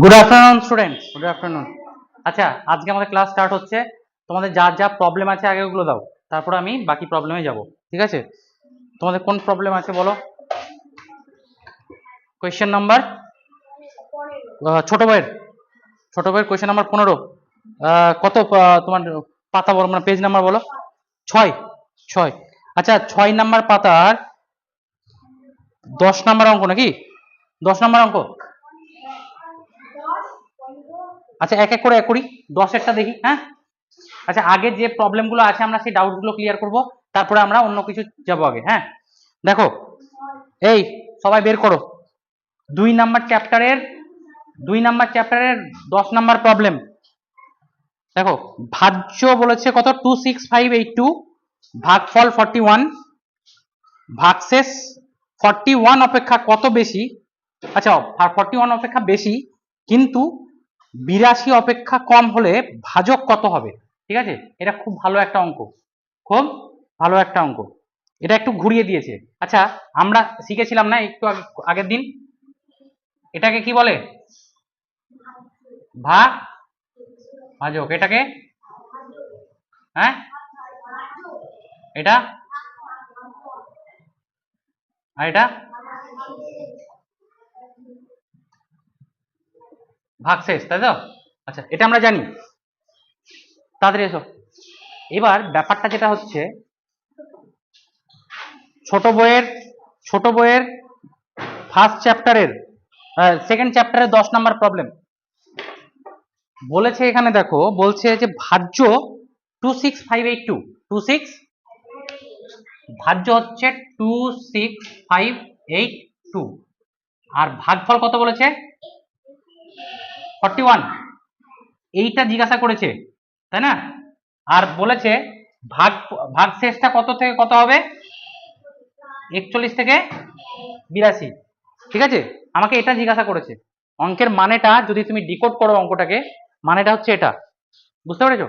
Good afternoon students good afternoon আচ্ছা আজকে আমাদের ক্লাস স্টার্ট হচ্ছে। তোমাদের যা যা প্রবলেম আছে আগে ওগুলো দাও। তারপর আমি বাকি প্রবলেমে যাব। ঠিক আছে? তোমাদের কোন প্রবলেম আছে বলো? কোয়েশ্চেন নাম্বার ছোট বইয়ের। ছোট বইয়ের কোয়েশ্চেন নাম্বার পনেরো। কত তোমার পাতা বলো মানে পেজ নাম্বার বলো? ছয়। ছয়। আচ্ছা ছয় নাম্বার পাতার দশ নাম্বার অঙ্ক নাকি? দশ নাম্বার অঙ্ক? আচ্ছা এক এক করে এক করি। দশেরটা দেখি হ্যাঁ? আচ্ছা আগে যে প্রবলেমগুলো আছে, আমরা সেই ডাউটগুলো ক্লিয়ার করব। তারপরে আমরা অন্য কিছু যাব আগে হ্যাঁ? দেখো, এই সবাই বের করো। দুই নাম্বার চ্যাপ্টারের দুই নাম্বার চ্যাপ্টারের দশ নাম্বার প্রবলেম দেখো, ভাজ্য বলেছে কত? Two six five eight two ভাগফল ফর্টি ওয়ান ভাগশেষ ফর্টি ওয়ান অপেক্ষা কত বেশি? আচ্ছা ফর্টি ওয়ান অপেক্ষা বেশি, কিন্তু বিরাশি অপেক্ষা কম হলে ভাজক কত হবে? ঠিক আছে? এটা খুব ভালো একটা অঙ্ক। খুব ভালো একটা অঙ্ক। এটা একটু ঘুরিয়ে দিয়েছে। আচ্ছা আমরা শিখেছিলাম না একটু আগে- আগের দিন? এটাকে কি বলে? ভা ভাজক। এটাকে? হ্যাঁ? এটা? আর এটা? ভাগশেষ তাই তো? আচ্ছা এটা আমরা জানি। তাড়াতাড়ি এসো। এবার ব্যাপারটা যেটা হচ্ছে, ছোট বইয়ের ছোট বইয়ের ফার্স্ট চ্যাপ্টারের সেকেন্ড চ্যাপ্টারের দশ নাম্বার প্রবলেম বলেছে এখানে দেখো, বলছে যে ভাজ্য two six five eight two two six ভাজ্য হচ্ছে two six five eight two আর ভাগফল কত বলেছে? ফর্টি ওয়ান এইটা জিজ্ঞাসা করেছে, তাই না? আর বলেছে, ভাগ ভাগ শেষটা কত থেকে কত হবে? একচল্লিশ থেকে বিরাশি। ঠিক আছে? আমাকে এটা জিজ্ঞাসা করেছে। অঙ্কের মানেটা যদি তুমি ডিকোড করো অঙ্কটাকে, মানেটা হচ্ছে এটা। বুঝতে পেরেছ?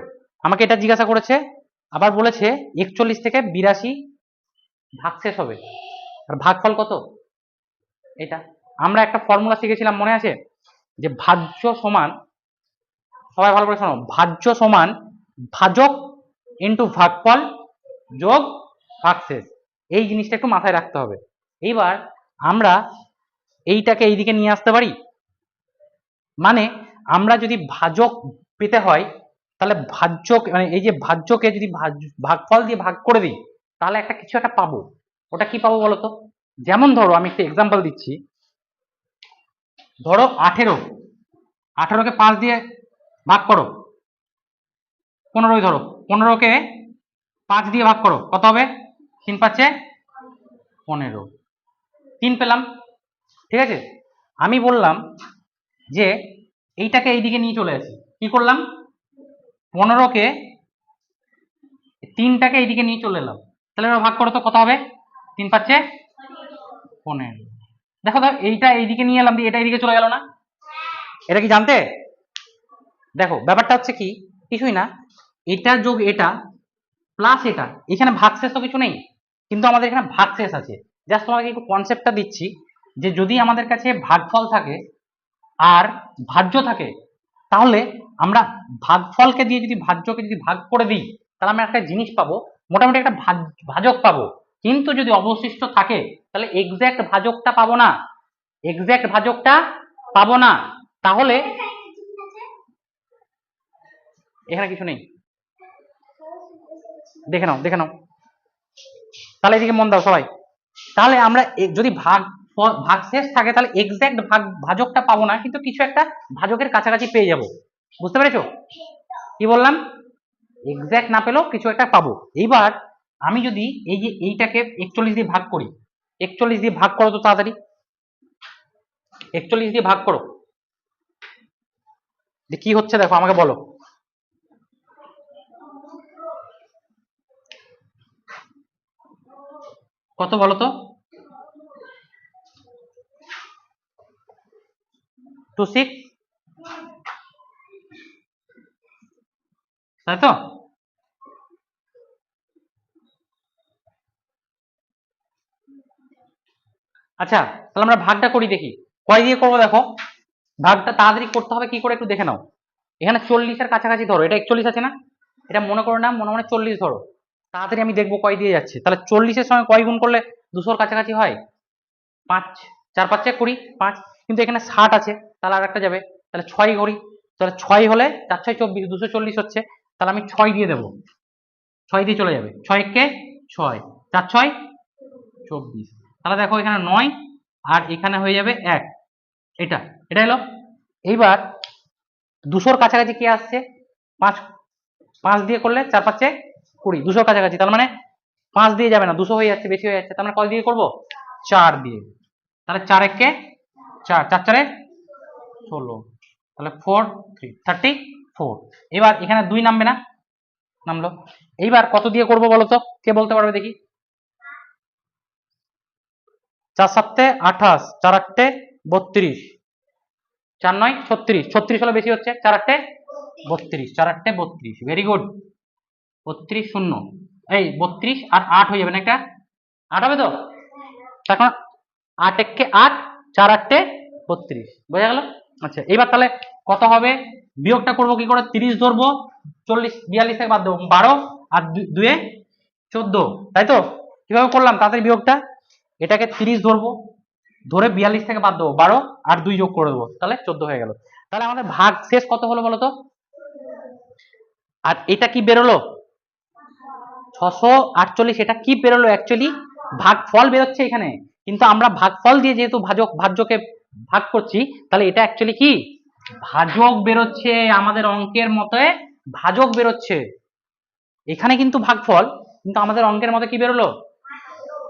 আমাকে এটা জিজ্ঞাসা করেছে, আবার বলেছে একচল্লিশ থেকে বিরাশি ভাগ শেষ হবে। আর ভাগফল কত? এটা। আমরা একটা ফর্মুলা শিখেছিলাম, মনে আছে? যে ভাজ্য সমান, সবাই ভালো করে শোনো, ভাজ্য সমান ভাজক ইন্টু ভাগফল যোগ ভাগশেষ। এই জিনিসটা একটু মাথায় রাখতে হবে। এইবার আমরা এইটাকে এইদিকে নিয়ে আসতে পারি? মানে আমরা যদি ভাজক পেতে হয়, তাহলে ভাজ্যক মানে এই যে ভাজ্যকে যদি ভাগফল দিয়ে ভাগ করে দিই, তাহলে একটা কিছু একটা পাবো। ওটা কি পাবো বলতো যেমন ধরো আমি একটা এক্সাম্পল দিচ্ছি। ধরো আঠেরো। আঠেরোকে পাঁচ দিয়ে ভাগ করো। পনেরোই ধরো। পনেরোকে পাঁচ দিয়ে ভাগ করো। কত হবে? তিন পাচ্ছে পনেরো। তিন পেলাম। ঠিক আছে? আমি বললাম যে এইটাকে এইদিকে নিয়ে চলে আসি। কি করলাম? পনেরোকে তিনটাকে এইদিকে নিয়ে চলে এলাম। তাহলে ভাগ করো তো কত হবে? তিন পাচ্ছে পনেরো। দেখো তো এইটা এইদিকে নিয়ে এলাম, দিয়ে এটা এইদিকে চলে গেল না? এটা কি জানতে? দেখো, ব্যাপারটা হচ্ছে কি, কিছুই না, এটা যোগ এটা প্লাস এটা, এখানে ভাগশেষ তো কিছু নেই, কিন্তু আমাদের এখানে ভাগশেষ আছে। জাস্ট তোমাকে একটু কনসেপ্টটা দিচ্ছি, যে যদি আমাদের কাছে ভাগফল থাকে, আর ভাজ্য থাকে, তাহলে আমরা ভাগফলকে দিয়ে যদি ভাজ্যকে যদি ভাগ করে দিই, তাহলে আমরা একটা জিনিস পাবো, মোটামুটি একটা ভাজ- ভাজক পাবো। কিন্তু যদি অবশিষ্ট থাকে তাহলে এক্স্যাক্ট ভাজকটা পাবো না। এক্স্যাক্ট ভাজকটা পাবো না। তাহলে এখানে কিছু নেই। দেখে নাও দেখে নাও। তাহলে এদিকে মন দাও সবাই। তাহলে আমরা যদি ভাগ ভাগ শেষ থাকে, তাহলে এক্স্যাক্ট ভাগ ভাজকটা পাবো না, কিন্তু কিছু একটা ভাজকের কাছাকাছি পেয়ে যাব। বুঝতে পেরেছ? কি বললাম? এক্স্যাক্ট না পেলেও কিছু একটা পাবো। এইবার আমি যদি এই যে এইটাকে একচল্লিশ দিয়ে ভাগ করি একচল্লিশ দিয়ে ভাগ করো তো তাড়াতাড়ি। একচল্লিশ দিয়ে ভাগ করো। কি হচ্ছে দেখো, আমাকে বলো। কত বলো তো? টু সিক্স তাই তো? আচ্ছা তাহলে আমরা ভাগটা করি দেখি। কয় দিয়ে করব দেখো? ভাগটা তাড়াতাড়ি করতে হবে, কি করে একটু দেখে নাও। এখানে চল্লিশের কাছাকাছি ধরো, এটা একচল্লিশ আছে না? এটা মনে করো না, মনে মনে চল্লিশ ধরো। তাড়াতাড়ি আমি দেখব কয় দিয়ে যাচ্ছে। তাহলে চল্লিশের সঙ্গে কয় গুণ করলে দুশোর কাছাকাছি হয়? পাঁচ। চার পাঁচে কুড়ি, পাঁচ। কিন্তু এখানে ষাট আছে, তাহলে আর একটা যাবে। তাহলে ছয় করি। তাহলে ছয় হলে চার ছয় চব্বিশ, দুশো চল্লিশ হচ্ছে। তাহলে আমি ছয় দিয়ে দেবো। ছয় দিয়ে চলে যাবে। ছয় কে? ছয়। চার ছয়? চব্বিশ। তাহলে দেখো এখানে নয়, আর এখানে হয়ে যাবে এক। এটা এটা এলো। এইবার দুশোর কাছাকাছি কি আসছে? পাঁচ পাঁচ দিয়ে করলে চার পাঁচে কুড়ি। দুশোর কাছাকাছি, তার মানে পাঁচ দিয়ে যাবে না, দুশো হয়ে যাচ্ছে, বেশি হয়ে যাচ্ছে, তার মানে কত দিয়ে করব? চার দিয়ে। তাহলে চার এককে চার চার চারে ষোলো। তাহলে ফোর থ্রি থার্টি ফোর এবার এখানে দুই নামবে না, নামলো। এইবার কত দিয়ে করব বলো তো? কে বলতে পারবে দেখি? চার সাতে আঠাশ চার আটটে বত্রিশ। চার নয়, ছত্রিশ। ছত্রিশ হলে বেশি হচ্ছে? চার আটটে বত্রিশ চার আটটে বত্রিশ। ভেরি গুড বত্রিশ শূন্য। এই বত্রিশ আর আট হয়ে যাবে না একটা? আট হবে তো? তখন আট এককে আট চার আটটে বত্রিশ। বোঝা গেল? আচ্ছা এবার তাহলে কত হবে? বিয়োগটা করব কি করে? তিরিশ ধরবো, চল্লিশ, বিয়াল্লিশ থেকে বাদ দেবো। বারো আর দুয়ে চোদ্দ। তাই তো? কীভাবে করলাম? তাড়াতাড়ি বিয়োগটা। এটাকে তিরিশ ধরবো, ধরে বিয়াল্লিশ থেকে বাদ দেবো, বারো আর দুই যোগ করে দেবো, তাহলে চোদ্দ হয়ে গেল। তাহলে আমাদের ভাগ শেষ কত হলো বলো তো আর এটা কি বেরোলো? ছশো আটচল্লিশ, এটা কি বেরোলো অ্যাকচুয়ালি ভাগ ফল বেরোচ্ছে এখানে, কিন্তু আমরা ভাগফল দিয়ে যেহেতু ভাজক, ভাজ্যকে ভাগ করছি, তাহলে এটা অ্যাকচুয়ালি কি? ভাজক বেরোচ্ছে আমাদের অঙ্কের মতে, ভাজক বেরোচ্ছে। এখানে কিন্তু ভাগফল, কিন্তু আমাদের অঙ্কের মতে কি বেরোলো?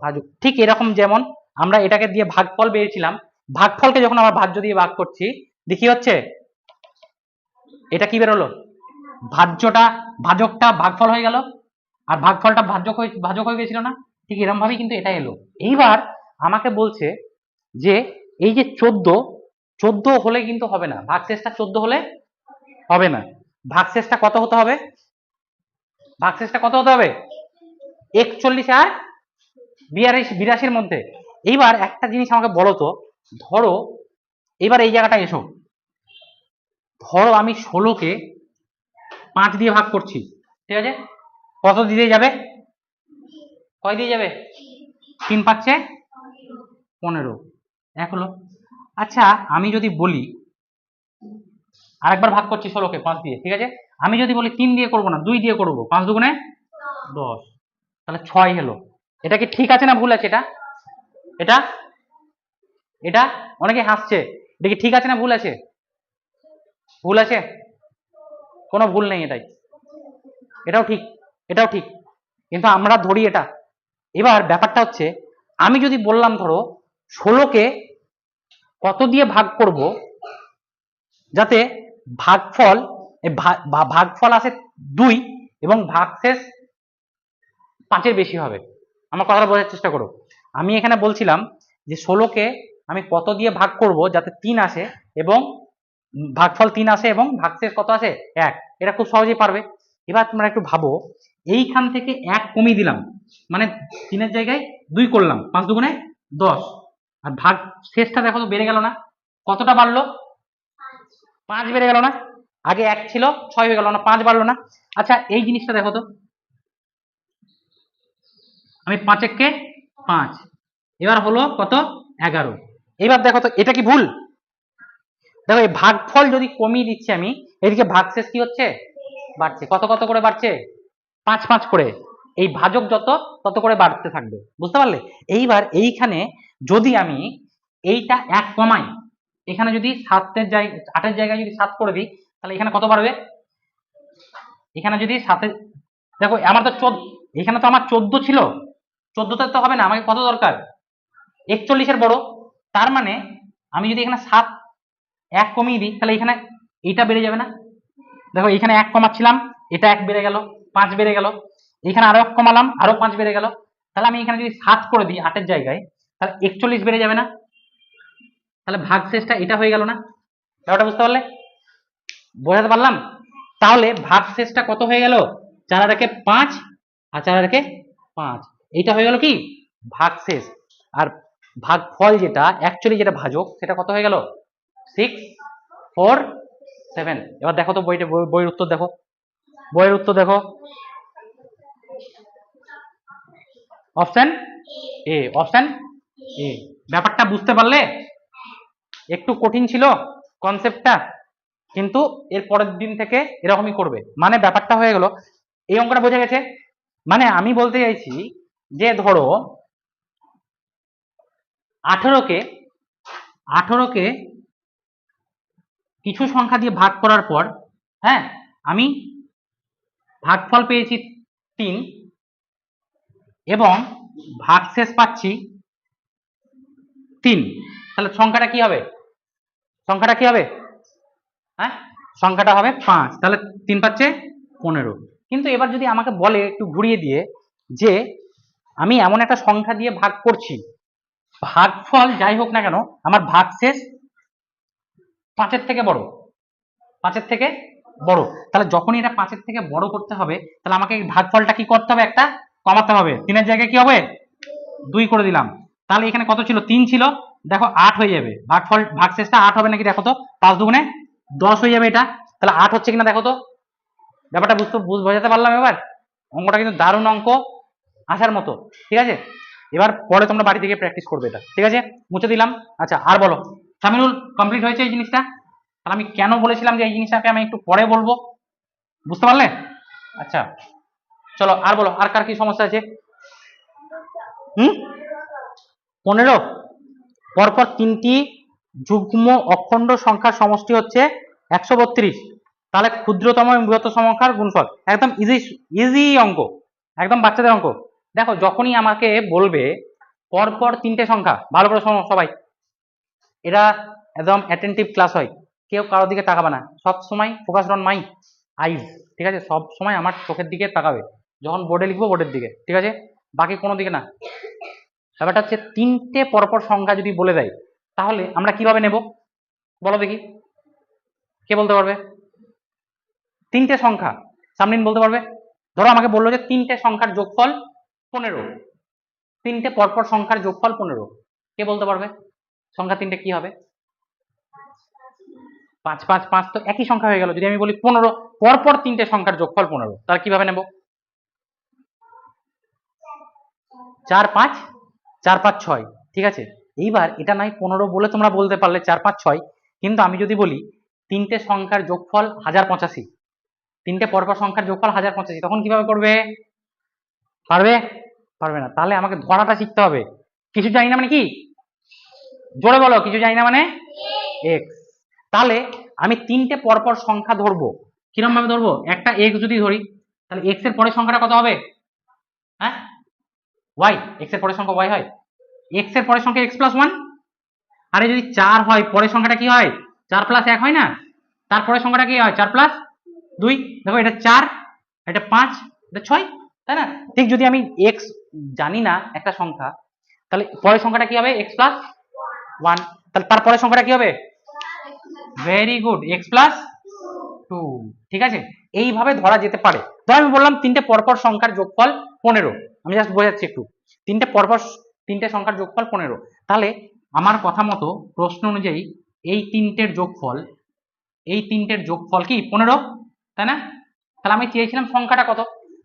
ভাজক। ঠিক এরকম যেমন আমরা এটাকে দিয়ে ভাগফল পেয়েছিলাম ভাগফলকে যখন আমরা ভাজ্য দিয়ে ভাগ করছি, দেখি হচ্ছে? এটা কি বেরোলো? ভাজ্যটা, ভাজকটা ভাগফল হয়ে গেল। আর ভাগফলটা ভাজক হয়ে ভাজক হয়ে গেছিল না? ঠিক এরকম ভাবেই কিন্তু এটা এলো। এইবার আমাকে বলছে যে, এই যে চোদ্দ চোদ্দ হলে কিন্তু হবে না। ভাগশেষটা চোদ্দ হলে হবে না। ভাগশেষটা কত হতে হবে? ভাগশেষটা কত হতে হবে? একচল্লিশ আর বিয়াল্লিশ বিরাশির মধ্যে। এইবার একটা জিনিস আমাকে বলো তো, ধরো এবার এই জায়গাটা এসো। ধরো আমি ষোলোকে পাঁচ দিয়ে ভাগ করছি, ঠিক আছে? কত দিয়ে যাবে? কয় দিয়ে যাবে? তিন পাচ্ছে পনেরো। এক হলো। আচ্ছা আমি যদি বলি, আরেকবার ভাগ করছি ষোলোকে পাঁচ দিয়ে, ঠিক আছে? আমি যদি বলি তিন দিয়ে করব না, দুই দিয়ে করব, পাঁচ দুগুণে দশ। তাহলে ছয় হলো। এটা কি ঠিক আছে না ভুল আছে এটা? এটা? এটা? অনেকে হাসছে। এটা কি ঠিক আছে না ভুল আছে? ভুল আছে? কোনো ভুল নেই এটাই। এটাও ঠিক এটাও ঠিক। কিন্তু আমরা ধরি এটা। এবার ব্যাপারটা হচ্ছে, আমি যদি বললাম ধরো, ষোলোকে কত দিয়ে ভাগ করব? যাতে ভাগফল ভাগফল আসে দুই এবং ভাগশেষ পাঁচের বেশি হবে। আমার কথাটা বোঝার চেষ্টা করো। আমি এখানে বলছিলাম যে ষোলোকে আমি কত দিয়ে ভাগ করব যাতে তিন আসে এবং ভাগফল তিন আসে এবং ভাগশেষ কত আসে? এক। এটা খুব সহজেই পারবে। এবার তোমরা একটু ভাবো, এইখান থেকে এক কমিয়ে দিলাম মানে তিনের জায়গায় দুই করলাম, পাঁচ দুগুণে দশ। আর ভাগ শেষটা দেখো তো বেড়ে গেল না। কতটা বাড়লো? পাঁচ বেড়ে গেল না। আগে এক ছিল, ছয় হয়ে গেল না, পাঁচ বাড়লো না। আচ্ছা এই জিনিসটা দেখো তো। আমি পাঁচ এককে পাঁচ। এবার হলো কত? এগারো। এবার দেখো তো, এটা কি ভুল? দেখো, এই ভাগফল যদি কমিয়ে দিচ্ছি আমি, এদিকে ভাগশেষ কি হচ্ছে? বাড়ছে। কত কত করে বাড়ছে? পাঁচ পাঁচ করে। এই ভাজক যত, তত করে বাড়তে থাকবে। বুঝতে পারলে? এইবার এইখানে যদি আমি এইটা এক কমাই, এখানে যদি সাতের জায়গায় আটের জায়গায় যদি সাত করে দিই, তাহলে এখানে কত বাড়বে? এখানে যদি সাতে, দেখো, আমার তো চোদ্দ, এখানে তো আমার চোদ্দ ছিল। চোদ্দতে তো হবে না, আমাকে কত দরকার? একচল্লিশের বড়। তার মানে আমি যদি এখানে সাত, এক কমিয়ে দিই, তাহলে এখানে এইটা বেড়ে যাবে না। দেখো, এখানে এক কমাচ্ছিলাম, এটা এক বেড়ে গেল, পাঁচ বেড়ে গেল, এখানে আরও এক কমালাম, আরও পাঁচ বেড়ে গেল। তাহলে আমি এখানে যদি সাত করে দিই আটের জায়গায়, তাহলে একচল্লিশ বেড়ে যাবে না। তাহলে ভাগ শেষটা এটা হয়ে গেল না। ব্যাপারটা বুঝতে পারলে? বোঝাতে পারলাম? তাহলে ভাগ শেষটা কত হয়ে গেল? চার রেখে পাঁচ, আর চার রেখে পাঁচ। এইটা হয়ে গেল কি? ভাগ শেষ। আর ভাগ ফল যেটা অ্যাকচুয়ালি যেটা ভাজক, সেটা কত হয়ে গেল? সিক্স ফোর সেভেন এবার দেখো তো বইটা, বই- বইয়ের উত্তর দেখো। বইয়ের উত্তর দেখো। অপশন এ অপশন এ ব্যাপারটা বুঝতে পারলে একটু কঠিন ছিল কনসেপ্টটা কিন্তু এর পরের দিন থেকে এরকমই করবে। মানে ব্যাপারটা হয়ে গেল। এই অঙ্কটা বোঝা গেছে। মানে আমি বলতে চাইছি যে ধরো আঠেরোকে আঠেরোকে কিছু সংখ্যা দিয়ে ভাগ করার পর হ্যাঁ আমি ভাগফল পেয়েছি তিন এবং ভাগশেষ পাচ্ছি তিন। তাহলে সংখ্যাটা কি হবে? সংখ্যাটা কি হবে? হ্যাঁ সংখ্যাটা হবে পাঁচ। তাহলে তিন পাচ্ছে পনেরো। কিন্তু এবার যদি আমাকে বলে একটু ঘুরিয়ে দিয়ে যে আমি এমন একটা সংখ্যা দিয়ে ভাগ করছি। ভাগফল যাই হোক না কেন, আমার ভাগ শেষ পাঁচের থেকে বড়। পাঁচের থেকে বড়। তাহলে যখনই এটা পাঁচের থেকে বড় করতে হবে, তাহলে আমাকে ভাগফলটা কি করতে হবে একটা? কমাতে হবে। তিনের জায়গায় কি হবে? দুই করে দিলাম। তাহলে এখানে কত ছিল? তিন ছিল। দেখো, আট হয়ে যাবে। ভাগফল, ভাগশেষটা আট হবে নাকি দেখো তো? পাঁচ দুগুণে দশ হয়ে যাবে এটা। তাহলে আট হচ্ছে কিনা দেখো তো? ব্যাপারটা বুঝতে, বুঝ, বোঝাতে পারলাম এবার? অঙ্কটা কিন্তু দারুণ অঙ্ক। আসার মতো, ঠিক আছে? এবার পরে তোমরা বাড়ি থেকে প্র্যাকটিস করবে এটা, ঠিক আছে? মুছে দিলাম। আচ্ছা আর বলো, সামিনুল কমপ্লিট হয়েছে এই জিনিসটা? তাহলে আমি কেন বলেছিলাম যে এই জিনিসটাকে আমি একটু পরে বলব? বুঝতে পারলে? আচ্ছা চলো, আর বলো, আর কার কি সমস্যা আছে? হুম? পনেরো? পরপর তিনটি যুগ্ম অখণ্ড সংখ্যার সমষ্টি হচ্ছে একশো বত্রিশ। তাহলে ক্ষুদ্রতম এবং বৃহত্তম সংখ্যার গুণফল। একদম ইজি ইজি অঙ্ক। একদম বাচ্চাদের অঙ্ক। দেখো যখনই আমাকে বলবে, পরপর তিনটে সংখ্যা, ভালো করে শোনো সবাই। এরা একদম অ্যাটেন্টিভ ক্লাস হয়। কেউ কারোর দিকে তাকাবে না। সব সময় ফোকাস অন মাই আইজ ঠিক আছে? সব সময় আমার চোখের দিকে তাকাবে। যখন বোর্ডে লিখব বোর্ডের দিকে, ঠিক আছে? বাকি কোনো দিকে না। ব্যাপারটা হচ্ছে তিনটে পরপর সংখ্যা যদি বলে দেয়, তাহলে আমরা কীভাবে নেব? বলো দেখি। কে বলতে পারবে? তিনটে সংখ্যা। সামনে বলতে পারবে? ধরো আমাকে বলল যে তিনটে সংখ্যার যোগফল পনেরো। তিনটে পরপর সংখ্যার যোগফল পনেরো। কে বলতে পারবে? সংখ্যা তিনটে কি হবে? পাঁচ পাঁচ পাঁচ তো একই সংখ্যা হয়ে গেল। যদি আমি বলি পনেরো, পরপর তিনটে সংখ্যার যোগফল পনেরো, তাহলে কীভাবে নেব? চার, পাঁচ চার, পাঁচ, ছয়, ঠিক আছে? এইবার এটা নয়, পনেরো বলে তোমরা বলতে পারলে চার, পাঁচ, ছয়, কিন্তু আমি যদি বলি তিনটে সংখ্যার যোগফল হাজার পঁচাশি, তিনটে পরপর সংখ্যার যোগফল হাজার পঁচাশি, তখন কীভাবে করবে? পারবে? পারবে না। তাহলে আমাকে ধরাটা শিখতে হবে। কিছু জানি না মানে কি? জোরে বলো, কিছু জানি না মানে? এক্স তাহলে আমি তিনটে পরপর সংখ্যা ধরবো। কিরম ভাবে ধরবো? একটা এক্স যদি ধরি, তাহলে এক্সের পরের সংখ্যাটা কত হবে? হ্যাঁ? ওয়াই এক্সের পরের সংখ্যা ওয়াই হয়। এক্সের পরের সংখ্যা এক্স প্লাস ওয়ান আরে যদি চার হয়, পরের সংখ্যাটা কি হয়? চার প্লাস এক হয় না? তারপরের সংখ্যাটা কি হয়? চার প্লাস দুই? দেখো এটা চার, এটা পাঁচ, এটা ছয়। তাই না? ঠিক যদি আমি এক্স জানি না একটা সংখ্যা, তাহলে পরের সংখ্যাটা কি হবে? এক্স প্লাস ওয়ান তাহলে তারপরের সংখ্যাটা কি হবে? Very good X plus two ঠিক আছে? এইভাবে ধরা যেতে পারে। ধর আমি বললাম তিনটে পরপর সংখ্যার যোগফল পনেরো। আমি জাস্ট বোঝাচ্ছি একটু। তিনটে পরপর তিনটে সংখ্যার যোগফল পনেরো। তাহলে আমার কথা মতো প্রশ্ন অনুযায়ী এই তিনটের যোগফল, এই তিনটের যোগফল কি? পনেরো। তাই না? তাহলে আমি চেয়েছিলাম সংখ্যাটা কত?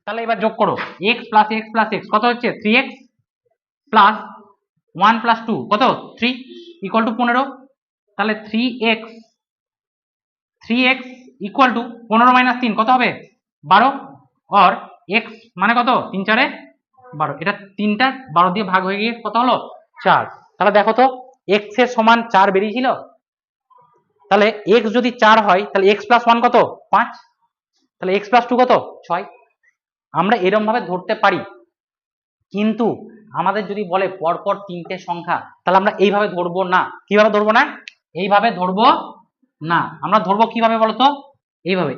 তাহলে এবার যোগ করো। X plus X plus X কত হচ্ছে? Three X plus one plus two কত? থ্রি ইকুয়াল টু পনেরো। তাহলে three X three X equal to পনেরো মাইনাস তিন, কত হবে? বারো। অর এক্স মানে কত? তিন চারে বারো। এটা তিনটা বারো দিয়ে ভাগ হয়ে গিয়ে কত হলো? চার। তাহলে দেখো তো এক্সের সমান চার বেরিয়েছিল। তাহলে এক্স যদি চার হয়, তাহলে এক্স প্লাস ওয়ান কত? পাঁচ। তাহলে এক্স প্লাস টু কত? ছয়। আমরা এরম ভাবে ধরতে পারি। কিন্তু আমাদের যদি বলে পরপর তিনটে সংখ্যা, তাহলে আমরা এইভাবে ধরবো না। কীভাবে ধরবো না? এইভাবে ধরবো না। আমরা ধরবো কীভাবে বলতো? এইভাবে।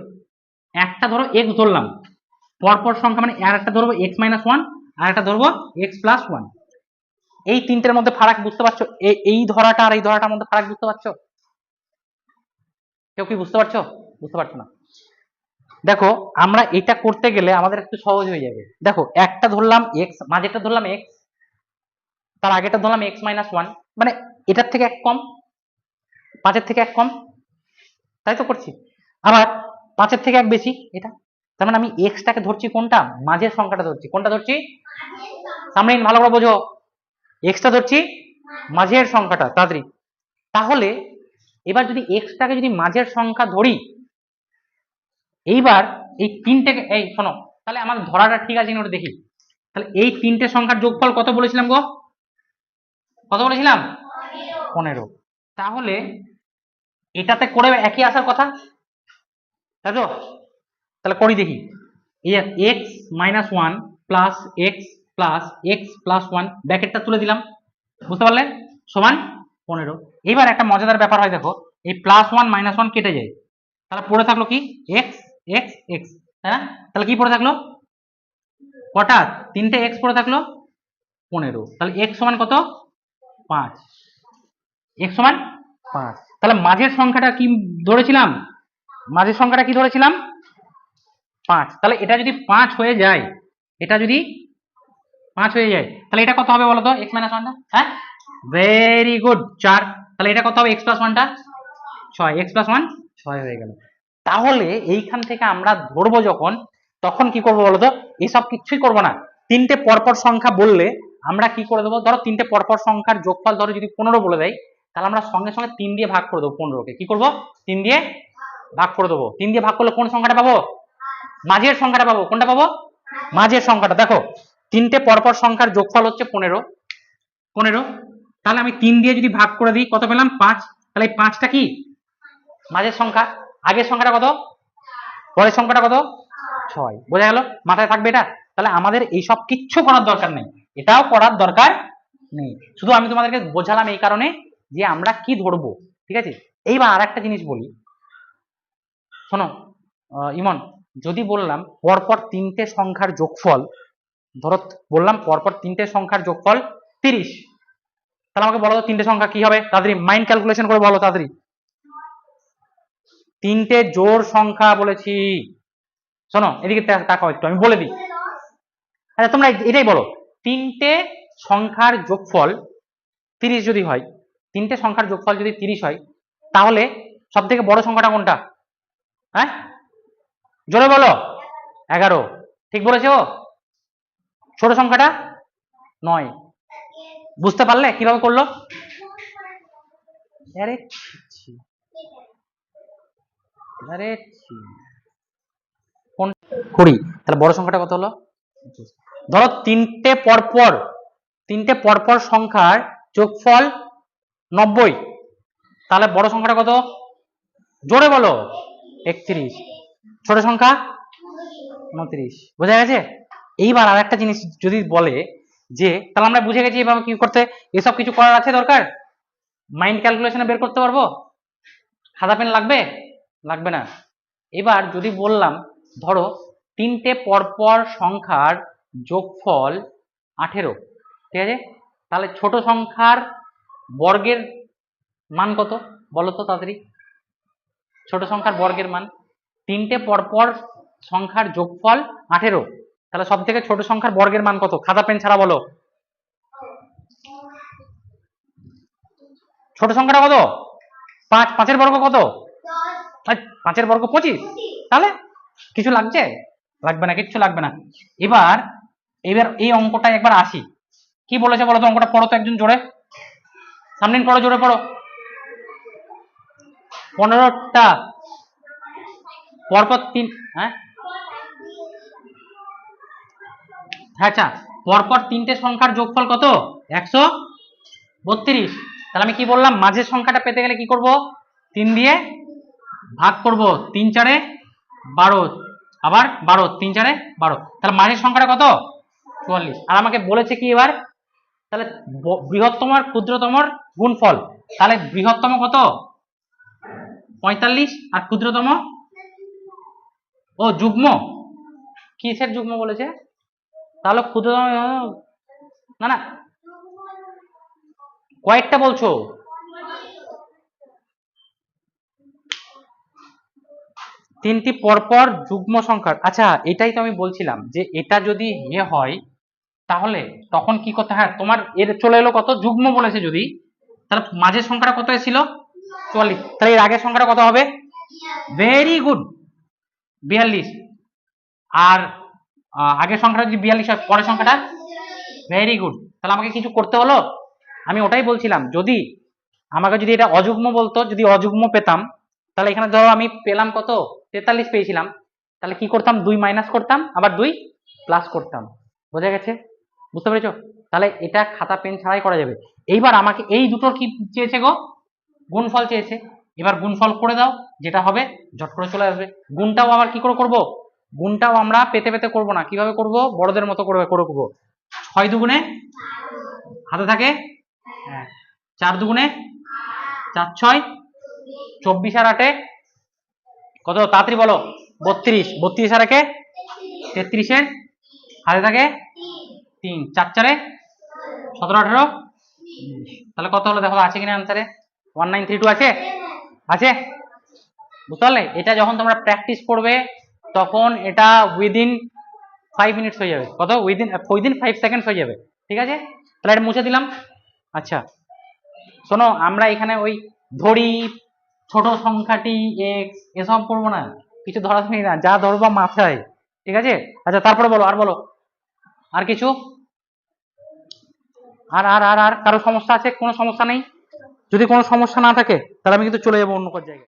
একটা ধরো এক্স ধরলাম। পরপর সংখ্যা মানে আর একটা ধরবো এক্স মাইনাস ওয়ান আর একটা ধরবো এক্স প্লাস ওয়ান এই তিনটের মধ্যে ফারাক বুঝতে পারছ? এই ধরাটা আর এই ধরাটার মধ্যে ফারাক বুঝতে পারছ? কেউ কি বুঝতে পারছ? বুঝতে পারছ না? দেখো, আমরা এটা করতে গেলে আমাদের একটু সহজ হয়ে যাবে। দেখো, একটা ধরলাম এক্স মাঝেরটা ধরলাম এক্স তার আগেটা ধরলাম এক্স মাইনাস ওয়ান মানে এটার থেকে এক কম, পাঁচের থেকে এক কম, তাই তো করছি। আবার পাঁচের থেকে এক বেশি, এটা, তার মানে আমি এক্সটাকে ধরছি কোনটা? মাঝের সংখ্যাটা ধরছি। কোনটা ধরছি? সামরিন ভালো করে বোঝো। এক্সটা ধরছি মাঝের সংখ্যাটা, তাড়াতাড়ি। তাহলে, এবার যদি এক্সটাকে যদি মাঝের সংখ্যা ধরি এইবার এই তিনটে এই শোনো, তাহলে আমার ধরাটা ঠিক আছে ওটা দেখি। তাহলে এই তিনটে সংখ্যার যোগফল কত বলেছিলাম গো? কত বলেছিলাম? পনেরো। তাহলে এটাতে করে একই আসার কথা? তাই তো? তাহলে করি দেখি। X minus one plus X plus X plus one ব্যাকেটটা তুলে দিলাম। বুঝতে পারলে? সমান পনেরো। এবার একটা মজাদার ব্যাপার হয় দেখো, এই প্লাস ওয়ান মাইনাস ওয়ান কেটে যায়। তাহলে পড়ে থাকল কি? এক্স এক্স এক্স তাই না? তাহলে কি পড়ে থাকল? কটা তিনটে এক্স পড়ে থাকল? পনেরো। তাহলে এক্স সমান কত? পাঁচ। এক্স সমান পাঁচ। তাহলে মাঝের সংখ্যাটা কি ধরেছিলাম? মাঝের সংখ্যাটা কি ধরেছিলাম? পাঁচ। তাহলে এটা যদি পাঁচ হয়ে যায়, এটা যদি পাঁচ হয়ে যায়, তাহলে এটা কত হবে বলো তো? এক্স মাইনাস ওয়ানটা হ্যাঁ? ভেরি গুড চার। তাহলে এটা কত হবে? এক্স প্লাস ওয়ানটা ছয়। এক্স প্লাস ওয়ান ছয় হয়ে গেল। তাহলে এইখান থেকে আমরা ধরবো যখন, তখন কি করব বলতো? এসব কিছুই করব না। তিনটে পরপর সংখ্যা বললে আমরা কি করে দেবো? ধরো তিনটে পরপর সংখ্যার যোগফল ধরো যদি পনেরো বলে দেয়, তাহলে আমরা সঙ্গে সঙ্গে তিন দিয়ে ভাগ করে দেবো পনেরোকে। কি করব? তিন দিয়ে ভাগ করে দেবো। তিন দিয়ে ভাগ করলে কোন সংখ্যাটা পাবো? মাঝের সংখ্যাটা পাবো। কোনটা পাবো? মাঝের সংখ্যাটা। দেখো, তিনটে পরপর সংখ্যার যোগফল হচ্ছে পনেরো। পনেরো। তাহলে আমি তিন দিয়ে যদি ভাগ করে দিই, কত পেলাম? পাঁচ। তাহলে এই পাঁচটা কি? মাঝের সংখ্যা। আগের সংখ্যাটা কত? পরের সংখ্যাটা কত? ছয়। বোঝা গেল? মাথায় থাকবে এটা? তাহলে আমাদের এইসব কিচ্ছু করার দরকার নেই। এটাও করার দরকার নেই। শুধু আমি তোমাদেরকে বোঝালাম এই কারণে যে আমরা কি ধরবো, ঠিক আছে? এইবার আর একটা জিনিস বলি। শোনো ইমন, যদি বললাম পরপর তিনটে সংখ্যার যোগফল, ধরো বললাম পরপর তিনটে সংখ্যার যোগফল তিরিশ, তাহলে আমাকে বলো তো তিনটে সংখ্যা কি হবে? তাড়াতাড়ি মাইন্ড ক্যালকুলেশন করে বলো তাড়াতাড়ি। তিনটে জোর সংখ্যা বলেছি। শোনো, এদিকে তাকাও একটু, আমি বলে দিই। আচ্ছা তোমরা এটাই বলো, তিনটে সংখ্যার যোগফল তিরিশ যদি হয়, তিনটে সংখ্যার যোগফল যদি তিরিশ হয়, তাহলে সব থেকে বড় সংখ্যাটা কোনটা? হ্যাঁ? জোরে বলো। এগারো। ঠিক বলেছ? ছোট সংখ্যাটা নয়। বুঝতে পারলে? কীভাবে করল? আরে কুড়ি। তাহলে বড় সংখ্যাটা কত হলো? ধরো তিনটে পরপর তিনটে পরপর সংখ্যার যোগফল নব্বই। তাহলে বড় সংখ্যাটা কত? জোরে বলো। একত্রিশ। ছোট সংখ্যা? উনত্রিশ। বোঝা গেছে? এইবার আর একটা জিনিস যদি বলে যে, তাহলে আমরা বুঝে গেছি এভাবে কি করতে, এসব কিছু করার আছে দরকার? মাইন্ড ক্যালকুলেশনে বের করতে পারব? খাতা পেন লাগবে? লাগবে না। এবার যদি বললাম, ধরো তিনটে পরপর সংখ্যার যোগফল আঠেরো, ঠিক আছে? তাহলে ছোট সংখ্যার বর্গের মান কত? বলো তো তাড়াতাড়ি। ছোট সংখ্যার বর্গের মান। তিনটে পরপর সংখ্যার যোগফল আঠেরো, তাহলে সব থেকে ছোট সংখ্যার বর্গের মান কত? খাতা পেন ছাড়া বলো। ছোট সংখ্যাটা কত? পাঁচ, পাঁচের বর্গ কত? পাঁচের বর্গ পঁচিশ। তাহলে কিছু লাগছে? লাগবে না, কিচ্ছু লাগবে না। এবার এবার এই অঙ্কটা একবার আসি। কি বলেছে বলো তো? অঙ্কটা পড়ো তো একজন জোরে। সামনে পড়ো, জোরে পড়ো। পনেরোটা। পরপর তিন হ্যাঁ আচ্ছা। পরপর তিনটে সংখ্যার যোগফল কত? একশো বত্রিশ। তাহলে আমি কি বললাম? মাঝের সংখ্যাটা পেতে গেলে কি করব? তিন দিয়ে ভাগ করব তিন চারে বারো, আবার বারো, তিন চারে বারো। তাহলে মাঝের সংখ্যাটা কত? চুয়াল্লিশ। আর আমাকে বলেছে কি এবার? তাহলে বৃহত্তম আর ক্ষুদ্রতমর গুণফল। তাহলে বৃহত্তম কত? পঁয়তাল্লিশ। আর ক্ষুদ্রতম? ও, যুগ্ম। কিসের যুগ্ম বলেছে? তাহলে ক্ষুদ্রতম, না না। কয়েকটা বলছো? তিনটি পরপর যুগ্ম সংখ্যার। আচ্ছা এটাই তো আমি বলছিলাম যে এটা যদি ইয়ে হয়, তাহলে তখন কি করতে হ্যাঁ? তোমার এর চলে এলো কত? যুগ্ম বলেছে যদি, তাহলে মাঝের সংখ্যাটা কত এসেছিল? চুয়াল্লিশ। তাহলে এর আগের সংখ্যাটা কত হবে? ভেরি গুড বিয়াল্লিশ। আর আগের সংখ্যাটা যদি বিয়াল্লিশ হয়, পরের সংখ্যাটা? ভেরি গুড তাহলে আমাকে কিছু করতে হলো? আমি ওটাই বলছিলাম, যদি আমাকে যদি এটা অযুগ্ম বলতো, যদি অযুগ্ম পেতাম, তাহলে এখানে ধরো আমি পেলাম কত? তেতাল্লিশ পেয়েছিলাম। তাহলে কি করতাম? দুই মাইনাস করতাম, আবার দুই প্লাস করতাম। বোঝা গেছে? বুঝতে পেরেছ? তাহলে এটা খাতা পেন ছাড়াই করা যাবে। এইবার আমাকে এই দুটোর কি চেয়েছে গো? গুণফল চেয়েছে। এবার গুণফল করে দাও, যেটা হবে ঝট করে চলে আসবে। গুণটাও আবার কি করে করব? গুণটাও আমরা পেতে পেতে করব না। কীভাবে করব? বড়দের মতো করবে করে করব। ছয় দুগুণে হাতে থাকে? হ্যাঁ। চার দুগুণে চার ছয়। চব্বিশ আর আটে কত? তাড়াতাড়ি বলো। বত্রিশ। বত্রিশ আর একে? তেত্রিশে? হাতে থাকে তিন। চার চারে? সতেরো, আঠেরো? তাহলে কত হলো? দেখো, আছে কিনা আনসারে ওয়ান নাইন থ্রি টু আছে? আছে? বুঝতে পারলে? এটা যখন তোমরা প্র্যাকটিস করবে, তখন এটা উইদিন ফাইভ মিনিটস হয়ে যাবে। কত? উইদিন উইদিন ফাইভ সেকেন্ডস হয়ে যাবে। ঠিক আছে? তাহলে এটা মুছে দিলাম। আচ্ছা। শোনো, আমরা এখানে ওই ধরি ছোট সংখ্যাটি এক্স এসব করব না, কিছু ধরা শুনি না, যা ধরবা মাথায়, ঠিক আছে? আচ্ছা তারপরে বলো, আর বলো, আর কিছু? আর আর আর আর কারও সমস্যা আছে? কোনো সমস্যা নেই? যদি কোনো সমস্যা না থাকে, তাহলে আমি কিন্তু চলে যাব অন্য কোনো জায়গায়।